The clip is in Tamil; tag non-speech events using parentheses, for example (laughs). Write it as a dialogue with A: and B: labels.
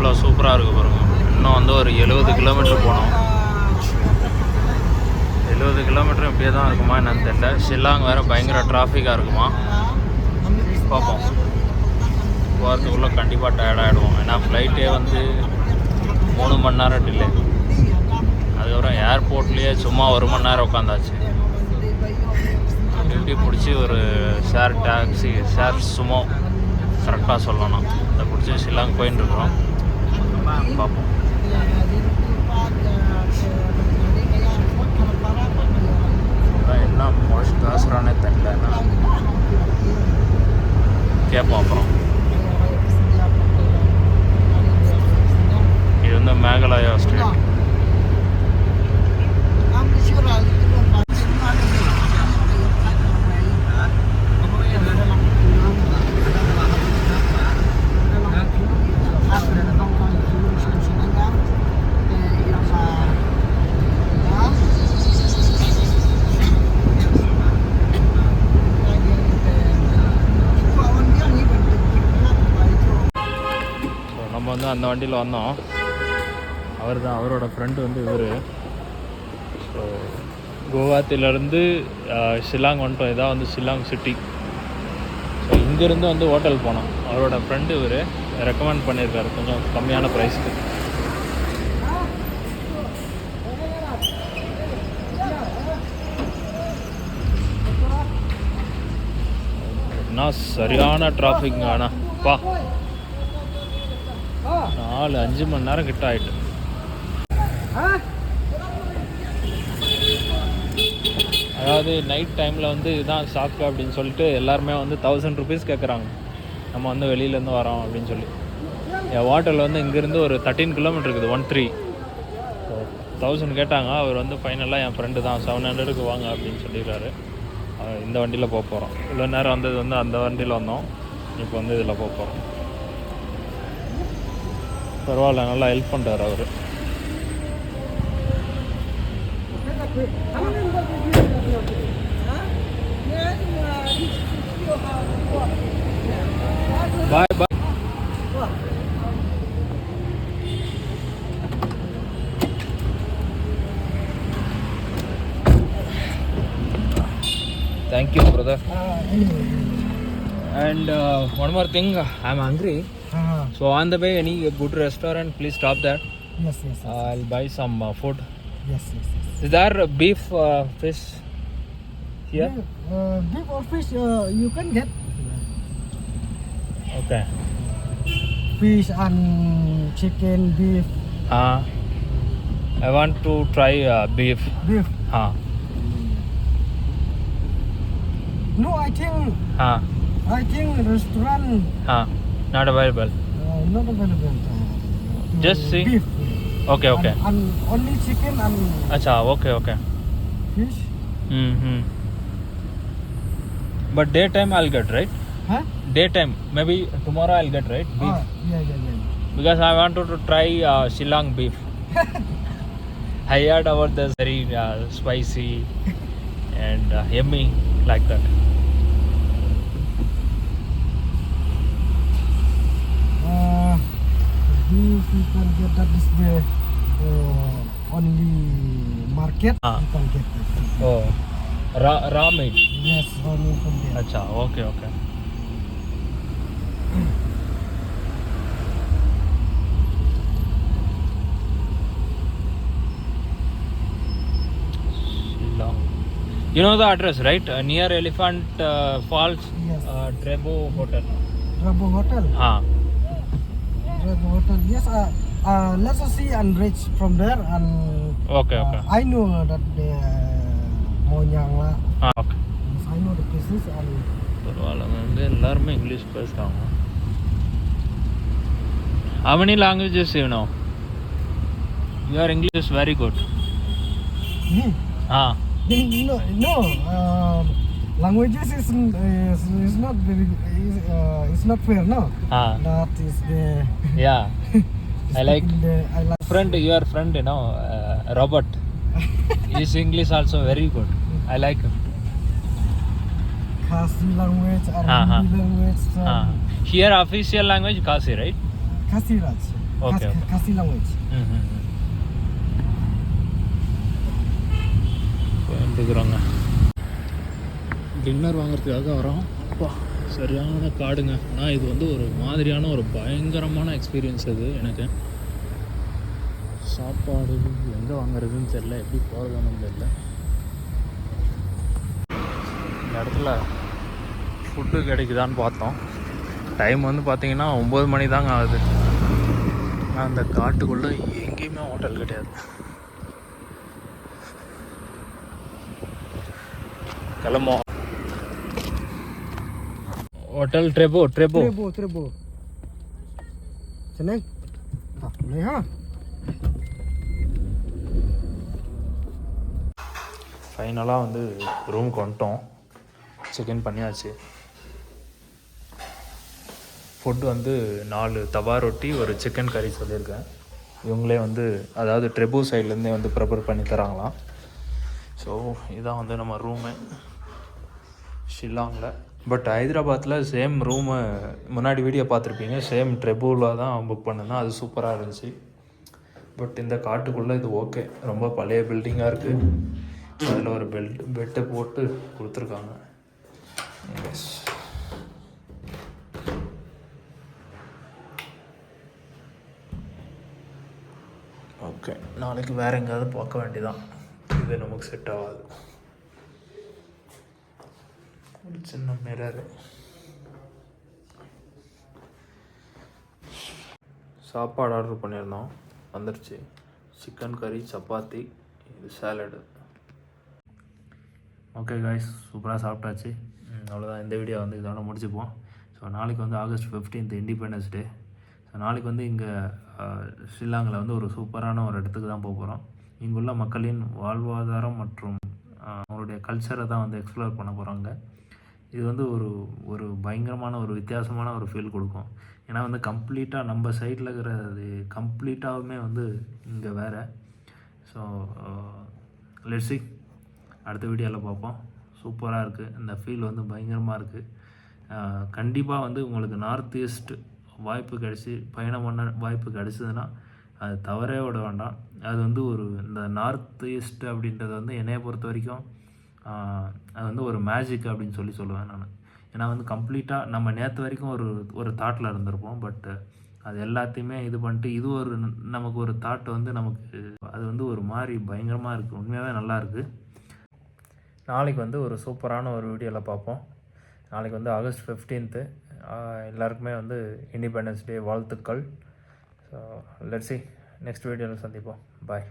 A: எவ்வளோ சூப்பராக இருக்குது பாருங்கள் இன்னும் வந்து ஒரு எழுபது கிலோமீட்டர் போகணும். எழுபது கிலோமீட்டர் இப்படியே தான் இருக்குமா என்னன்னு தெரியல. ஷில்லாங் வேறு பயங்கர டிராஃபிக்காக இருக்குமா? பார்ப்போம். போகிறதுக்குள்ளே கண்டிப்பாக டயர்ட் ஆகிடுவோம் ஏன்னா ஃப்ளைட்டே வந்து மூணு மணி நேரம் டிலே அதுக்கப்புறம் ஏர்போர்ட்லேயே சும்மா ஒரு மணி நேரம் உட்காந்தாச்சு. இப்படி பிடிச்சி ஒரு ஷேர் டாக்ஸி ஷேர் சுமோ கரெக்டாக சொல்லணும். அதை பிடிச்சி ஷில்லாங் போயின்னு இருக்கிறோம். பார்ப்போம் அதான் என்ன மோஸ்ட் பேசுகிறானே தெரியலன்னா கேட்போம் அப்புறம் இது வந்து மேகாலயா ஸ்டேட் ஸோ இந்த அந்த வண்டியில் வந்தோம். அவர் தான் அவரோட ஃப்ரெண்டு வந்து இவர். ஸோ குவஹாத்திலேருந்து ஷில்லாங் வந்துட்டோம். இதான் வந்து ஷில்லாங் சிட்டி ஸோ இங்கேருந்து வந்து ஹோட்டல் போனோம். அவரோட ஃப்ரெண்டு இவர். ரெக்கமெண்ட் பண்ணியிருக்காரு. கொஞ்சம் கம்மியான ப்ரைஸ்க்கு என்ன சரியான டிராஃபிக்ங்க ஆனால் பா. நாலு அஞ்சு மணி நேரம் கிட்ட ஆயிட்டு. அதாவது நைட் டைமில் வந்து இதுதான் ஷாப்பு அப்படின்னு சொல்லிட்டு எல்லாருமே வந்து தௌசண்ட் ருபீஸ் கேட்குறாங்க நம்ம வந்து வெளியிலேருந்து வரோம் அப்படின்னு சொல்லி. என் ஹோட்டல் வந்து இங்கேருந்து ஒரு தேர்ட்டீன் கிலோமீட்டர் இருக்குது ஒன் த்ரீ தௌசண்ட் கேட்டாங்க அவர் வந்து ஃபைனலாக என் ஃப்ரெண்டு தான் செவன் ஹண்ட்ரடுக்கு வாங்க அப்படின்னு சொல்லிடுறாரு. இந்த வண்டியில் போக போகிறோம் இவ்வளோ நேரம் வந்தது வந்து அந்த வண்டியில் வந்தோம். இப்போ வந்து இதில் போக போகிறோம் பரவாயில்ல நல்லா ஹெல்ப் பண்ணுறாரு அவர் பாய் பாய் Thank you, brother. And uh, one more thing, I'm hungry. So on the way, any good restaurant, please stop there.
B: Yes, yes,
A: Uh, I'll buy some uh, food.
B: yes, yes, yes.
A: Is there beef, uh, fish here?
B: Yeah, uh, beef or fish, uh, you can get
A: Okay.
B: fish and chicken, beef,
A: Uh, I want to try uh, beef.
B: beef.
A: Huh.
B: No, I think
A: Huh.
B: I think restaurant
A: Huh. Not available.
B: Not available. Uh,
A: Just see.
B: beef.
A: Okay, okay.
B: And, and only chicken and
A: Acha, okay, okay.
B: fish.
A: Mm-hmm. But daytime I'll get, right?
B: Huh?
A: Daytime. Maybe tomorrow I'll get, right? Beef.
B: Ah, yeah, yeah, yeah.
A: Because I wanted to try uh, Shillong beef. (laughs) I heard about this very uh, spicy and uh, yummy like that.
B: Uh, beef you can get that is the uh, only market.
A: Ah.
B: You can get it.
A: Oh, raw, raw meat.
B: Yes, only from there.
A: Acha, okay, okay. You know the address, right? Uh, near Elephant uh, Falls,
B: Yes.
A: uh, Trebo Hotel.
B: Rabu Hotel.
A: Ha
B: Rabu Hotel. Yes, uh, uh, let's see and reach from there. And
A: Okay,
B: uh,
A: okay.
B: I know that the Monyang lah.
A: Ah, okay.
B: Yes, I know the places and
A: பரவாயில்ல வந்து எல்லாருமே இங்கிலீஷ் பேசுகிறாங்க How many languages you know? Your English is very good.
B: me.
A: Ah,
B: No, no. Uh, languages is is, is not very is, uh, it's not fair no?
A: Ah.
B: that is the (laughs)
A: yeah. I like
B: the, I like
A: friend your friend you know uh, robert. (laughs) His english also very good. I like him.
B: Khasi language
A: arabic ah,
B: ah. language so
A: ah. here official language Kasi, right?
B: Kasi raj
A: okay,
B: khasi,
A: okay.
B: khasi language.
A: Mm -hmm. Dinner வாங்குறதுக்காக வரோம். அப்பா சரியான காடுங்க. ஆனால் இது வந்து ஒரு மாதிரியான ஒரு பயங்கரமான எக்ஸ்பீரியன்ஸ் அது எனக்கு. சாப்பாடு எங்கே வாங்குறதுன்னு தெரில எப்படி போகிறதுன்னு தெரில இந்த இடத்துல ஃபுட்டு கிடைக்குதான்னு பார்த்தோம். டைம் வந்து பார்த்தீங்கன்னா ஒம்பது மணி தாங்க ஆகுது. ஆனால் அந்த காட்டுக்குள்ளே எங்கேயுமே ஹோட்டல் கிடையாது. கிளம்போம் hotel Treebo Treebo
B: Trebo, trebo. Senang? Ha, boleh ha?
A: ஃபைனலாக வந்து ரூமுக்கு வந்துட்டோம். செக்இன் பண்ணியாச்சு. ஃபுட்டு வந்து நாலு தவா ரொட்டி ஒரு சிக்கன் கறி சொல்லியிருக்கேன். இவங்களே வந்து அதாவது ட்ரெபு சைட்லேருந்தே வந்து ப்ரிப்பேர் பண்ணி தராங்களாம். ஸோ இதான் வந்து நம்ம ரூமு ஷில்லாங்கில் பட் ஹைதராபாத்தில் சேம் ரூமு முன்னாடி வீடியோ பார்த்துருப்பீங்க. சேம் ட்ரெபுவில் தான் புக் பண்ணேன் அது சூப்பராக இருந்துச்சு. பட் இந்த காட்டுக்குள்ளே இது ஓகே ரொம்ப பழைய பில்டிங்காக இருக்குது அதில் ஒரு பெல்ட் பெட்டை போட்டு கொடுத்துருக்காங்க. எஸ் ஓகே நாளைக்கு வேறு எங்கேயாவது பார்க்க வேண்டியதான் இது நமக்கு செட் ஆகாது. ஒரு சின்ன மிரரு சாப்பாடு ஆர்டர் பண்ணியிருந்தோம். வந்துடுச்சு சிக்கன் கறி சப்பாத்தி இது சாலடு ஓகே காய்ஸ் சூப்பராக சாப்பிட்டாச்சு. அவ்வளோதான் இந்த வீடியோ வந்து இதோட முடிச்சுப்போம். ஸோ நாளைக்கு வந்து August 15th independence day so நாளைக்கு வந்து இங்கே ஷில்லாங்கில் வந்து ஒரு சூப்பரான ஒரு இடத்துக்கு தான் போக போகிறோம் இங்குள்ள மக்களின் வாழ்வாதாரம் மற்றும் அவங்களுடைய கல்ச்சரை தான் வந்து எக்ஸ்ப்ளோர் பண்ண போகிறாங்க இது வந்து ஒரு ஒரு பயங்கரமான ஒரு வித்தியாசமான ஒரு ஃபீல் கொடுக்கும். ஏன்னா வந்து கம்ப்ளீட்டாக நம்ம சைடில் இருக்கிறது கம்ப்ளீட்டாகவுமே வந்து இங்கே வேறு. ஸோ லெட்ஸி அடுத்த வீடியோவில் பார்ப்போம். சூப்பராக இருக்குது இந்த ஃபீல் வந்து பயங்கரமாக இருக்குது uh, கண்டிப்பாக வந்து உங்களுக்கு நார்த் ஈஸ்ட் வாய்ப்பு கிடச்சி பயணம் பண்ண வாய்ப்பு கிடச்சிதுன்னா அது தவறே விட வேண்டாம். அது வந்து ஒரு இந்த நார்த் ஈஸ்ட் அப்படின்றது வந்து என்னைய பொறுத்த வரைக்கும் அது வந்து ஒரு மேஜிக் அப்படின்னு சொல்லி சொல்லுவேன் நான். ஏன்னா வந்து கம்ப்ளீட்டாக நம்ம நேற்று வரைக்கும் ஒரு ஒரு தாட்டில் இருந்திருப்போம் பட் அது எல்லாத்தையுமே இது பண்ணிட்டு இது ஒரு நமக்கு ஒரு தாட் வந்து நமக்கு அது வந்து ஒரு மாதிரி பயங்கரமாக இருக்குது உண்மையாகவே நல்லாயிருக்கு நாளைக்கு வந்து ஒரு சூப்பரான ஒரு வீடியோவில் பார்ப்போம். நாளைக்கு வந்து ஆகஸ்ட் ஃபிஃப்டீன்த்து எல்லாருக்குமே வந்து இண்டிபெண்டன்ஸ் டே வாழ்த்துக்கள். ஸோ லெட்ஸி நெக்ஸ்ட் வீடியோவில் சந்திப்போம். பாய்